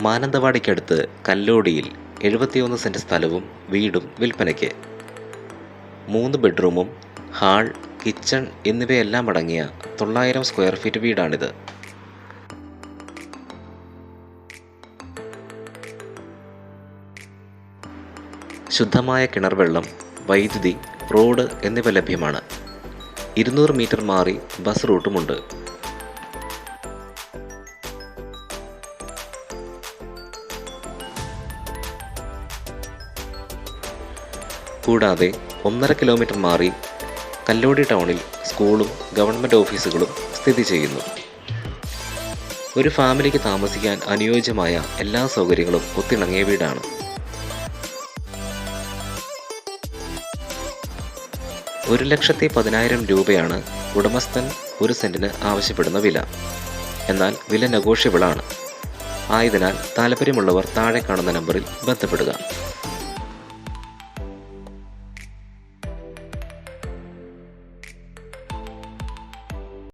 മാനന്തവാടിക്കടുത്ത് കല്ലോടിയിൽ എഴുപത്തിയൊന്ന് സെന്റ് സ്ഥലവും വീടും വിൽപ്പനയ്ക്ക്. മൂന്ന് ബെഡ്റൂമും ഹാൾ കിച്ചൺ എന്നിവയെല്ലാം അടങ്ങിയ തൊള്ളായിരം സ്ക്വയർ ഫീറ്റ് വീടാണിത്. ശുദ്ധമായ കിണർ വെള്ളം വൈദ്യുതി റോഡ് എന്നിവ ലഭ്യമാണ്. ഇരുന്നൂറ് മീറ്റർ മാറി ബസ് റൂട്ടുമുണ്ട്. കൂടാതെ ഒന്നര കിലോമീറ്റർ മാറി കല്ലോടി ടൗണിൽ സ്കൂളും ഗവൺമെന്റ് ഓഫീസുകളും സ്ഥിതി ചെയ്യുന്നു. ഒരു ഫാമിലിക്ക് താമസിക്കാൻ അനുയോജ്യമായ എല്ലാ സൗകര്യങ്ങളും ഒത്തിണങ്ങിയ വീടാണ്. ഒരു ലക്ഷത്തി പതിനായിരം രൂപയാണ് ഉടമസ്ഥൻ ഒരു സെന്റിന് ആവശ്യപ്പെടുന്ന വില. എന്നാൽ വില നെഗോഷ്യബിളാണ് ആയതിനാൽ താല്പര്യമുള്ളവർ താഴെ കാണുന്ന നമ്പറിൽ ബന്ധപ്പെടുക.